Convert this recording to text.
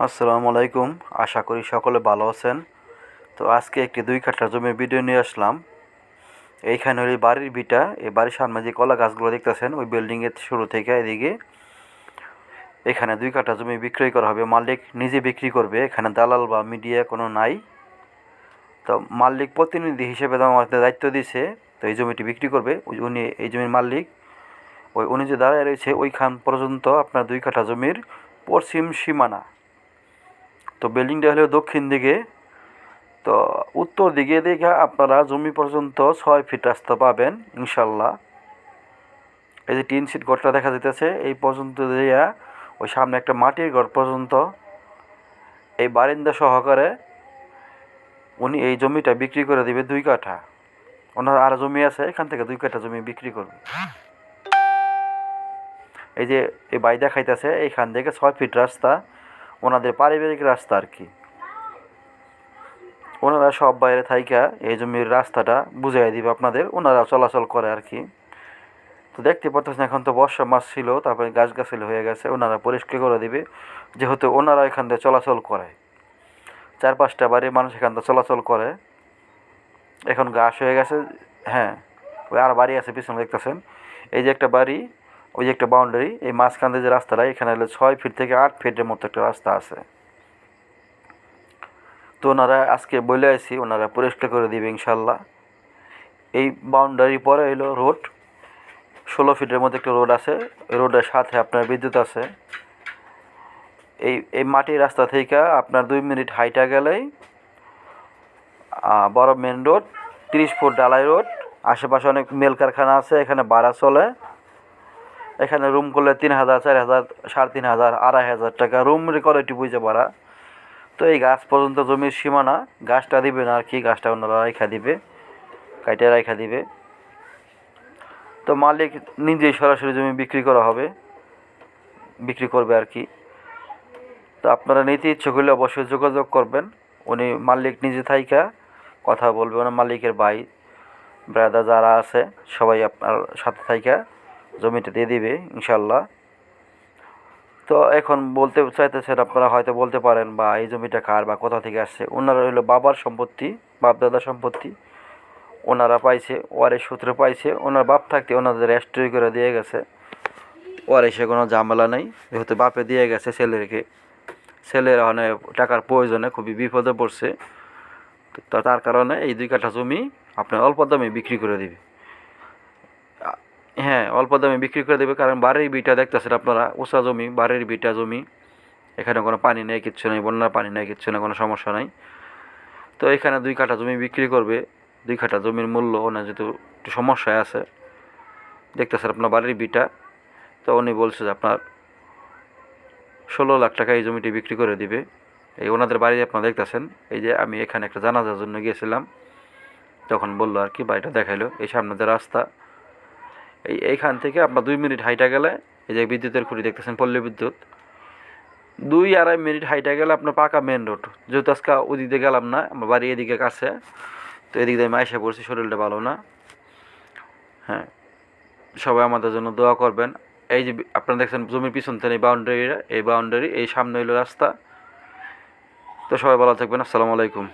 আসসালামু আলাইকুম। আশা করি সকলে ভালো আছেন। তো আজকে একটি দুই কাঠা জমির ভিডিও নিয়ে আসলাম। এইখানে হলো বাড়ির ভিটা। এই বাড়ির সামনে যে কলা গাছগুলো দেখতেছেন, ওই বিল্ডিংয়ের শুরু থেকে এদিকে এখানে দুই কাঠা জমি বিক্রয় করা হবে। মালিক নিজে বিক্রি করবে। এখানে দালাল বা মিডিয়া কোনো নাই। তো মালিক প্রতিনিধি হিসেবে আমাদের দায়িত্ব দিয়েছে তো এই জমিটি বিক্রি করবে। ওই উনি, এই জমির মালিক, ওই উনি যে দাঁড়ায় রয়েছে, ওইখান পর্যন্ত আপনার দুই কাঠা জমির পশ্চিম সীমানা তো বিল্ডিংটা হলো দক্ষিণ দিকে, তো উত্তর দিকে দেখে আপনারা জমি পর্যন্ত ছয় ফিট রাস্তা পাবেন, ইনশাল্লাহ। এই যে টিন সিট ঘরটা দেখা যেতেছে এই পর্যন্ত দিয়া ওই সামনে একটা মাটির ঘর পর্যন্ত এই বারিন্দা সহকারে উনি এই জমিটা বিক্রি করে দিবে দুই কাঠা। ওনার আর জমি আছে, এখান থেকে দুই কাঠা জমি বিক্রি করবে। এই যে এই বাই দেখাইতেছে, এইখান থেকে ছয় ফিট রাস্তা ওনাদের পারিবারিক রাস্তা আর কি। ওনারা সব বাইরে থাইকা এই জমির রাস্তাটা বুঝাই দিবে আপনাদের, ওনারা চলাচল করে আর কি। তো দেখতে পারতেছেন এখন তো বর্ষা মাস ছিল, তারপরে গাছ গাছালি হয়ে গেছে, ওনারা পরিষ্কার করে দিবে, যেহেতু ওনারা এখান থেকে চলাচল করে। চার পাঁচটা বাড়ির মানুষ এখান থেকে চলাচল করে। এখন ঘাস হয়ে গেছে হ্যাঁ ওই আর বাড়ি আছে, পিছনে দেখতেছেন। এই যে একটা বাড়ি ওই একটা বাউন্ডারি এই মাঝখান দিয়ে যে রাস্তাটা, এখানে হলো ছয় ফিট থেকে আট ফিটের মতো একটা রাস্তা আছে। তো ওনারা আজকে বলে আসি ওনারা পরিষ্কার করে দিবে ইনশাল্লাহ। এই বাউন্ডারি পরে হলো রোড ষোলো ফিটের মধ্যে একটা রোড আছে রোডের সাথে আপনার বিদ্যুৎ আছে। এই এই মাটির রাস্তা থেকে আপনার দুই মিনিট হাইটা গেলেই বড় মেন রোড তিরিশ ফুট ডালাই রোড আশেপাশে অনেক মেল কারখানা আছে, এখানে ভাড়া চলে। এখানে রুম করলে তিন হাজার চার হাজার সাড়ে তিন হাজার আড়াই হাজার টাকা। রুম রেকর্ডটি বুঝে পারা। তো এই গাছ পর্যন্ত জমির সীমানা, গাছটা দিবে না আর কি, গাছটা ওনারা রেখা দিবে কাইটে রেখা দিবে। তো মালিক নিজেই সরাসরি জমি বিক্রি করা হবে, বিক্রি করবে আর কি। তো আপনারা নিতে ইচ্ছুক হলে অবশ্যই যোগাযোগ করবেন। উনি মালিক নিজে থাইকা কথা বলবে, ওনার মালিকের ভাই ব্রাদার যারা আছে, সবাই আপনার সাথে থাইকা। জমিটা দিয়ে দিবে ইনশাল্লাহ তো এখন বলতে চাইতেছেন আপনারা হয়তো বলতে পারেন, বা এই জমিটা কার বা কোথা থেকে আসছে? ওনারা হলো বাবার সম্পত্তি বাপ দাদার সম্পত্তি। ওনারা পাইছে, ওয়ারের সূত্রে পাইছে, ওনার বাপ থাকতে ওনাদের রেস্ট্রি করে দিয়ে গেছে। ওয়ারেসে কোনো ঝামেলা নেই, যেহেতু বাপে দিয়ে গেছে ছেলেকে ছেলের মানে টাকার প্রয়োজনে খুবই বিপদে পড়ছে। তো তার কারণে এই দুই কাঠা জমি আপনার অল্প দামে বিক্রি করে দিবে। হ্যাঁ অল্প দামে বিক্রি করে দেবে, কারণ বাড়ির বিটা দেখতেছেন আপনারা উষা জমি, বাড়ির বিটা জমি। এখানে কোনো পানি নেই, কিচ্ছু নেই, বন্যার পানি নেই, কিচ্ছু নেই, কোনো সমস্যা নাই। তো এখানে দুই কাঠা জমি বিক্রি করবে, দুই কাঠা জমির মূল্য ওনার যেহেতু একটু সমস্যায় আছে। দেখতেছেন আপনার বাড়ির বিটা, তো উনি বলছে যে আপনার ষোলো লাখ টাকা এই জমিটি বিক্রি করে দিবে। এই ওনাদের বাড়ি আপনারা দেখতেছেন, এই যে আমি এখানে একটা জানাজার জন্য গিয়েছিলাম, তখন বলল আর কি, বাড়িটা দেখাইলো, এই সামনে যে রাস্তা এই এইখান থেকে আপনার দুই মিনিট হাইটা গেলে এই যে বিদ্যুতের খুঁটি দেখতেছেন, পল্লী বিদ্যুৎ। দুই আড়াই মিনিট হাইটা গেলে আপনার পাকা মেন রোড। যেহেতু আজকে দিয়ে গেলাম না, আমার বাড়ি এদিকে কাছে, তো এদিক দিয়ে আমি আইসা পড়ছি, শরীরটা ভালো না। হ্যাঁ সবাই আমাদের জন্য দোয়া করবেন। এই যে আপনারা দেখছেন জমির পিছন থেকে এই বাউন্ডারিটা এই বাউন্ডারি এই সামনে হইল রাস্তা। তো সবাই ভালো থাকবেন, আসসালামু আলাইকুম।